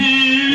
Brasil.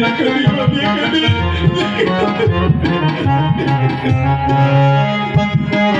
déjame, déjame.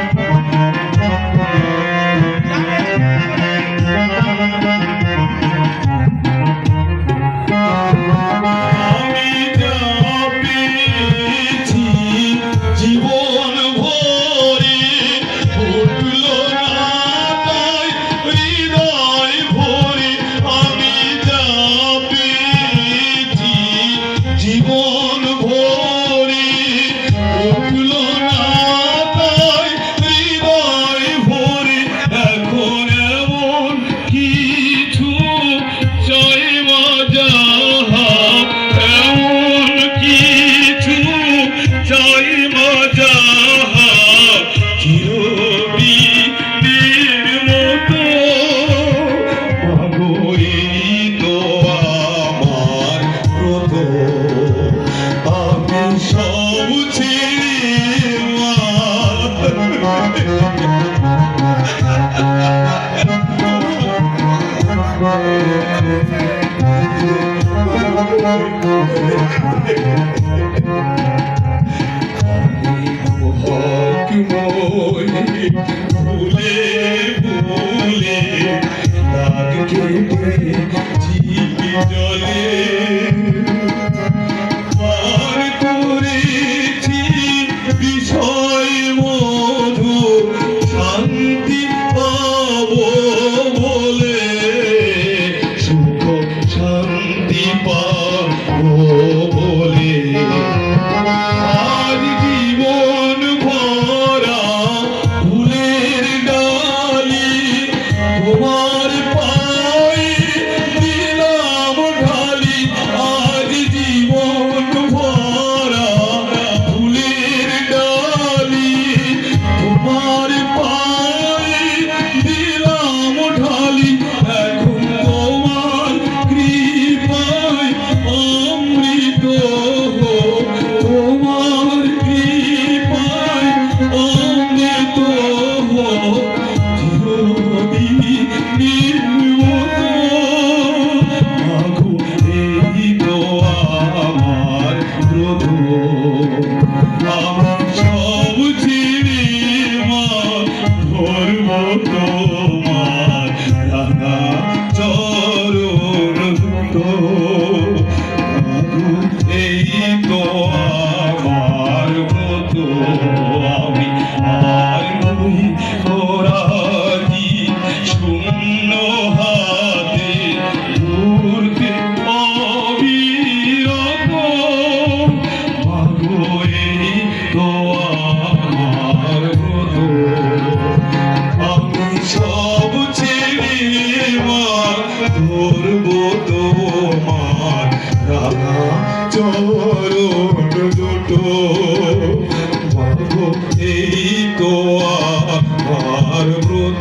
रो जा ঝিকে জলে। মতো এই তো আমার মতো আমি আর নই শূন্য হাতে অবিরত। এই তো আমার মতো আমি সব ছেড়ে মার ধরবো তো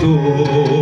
তো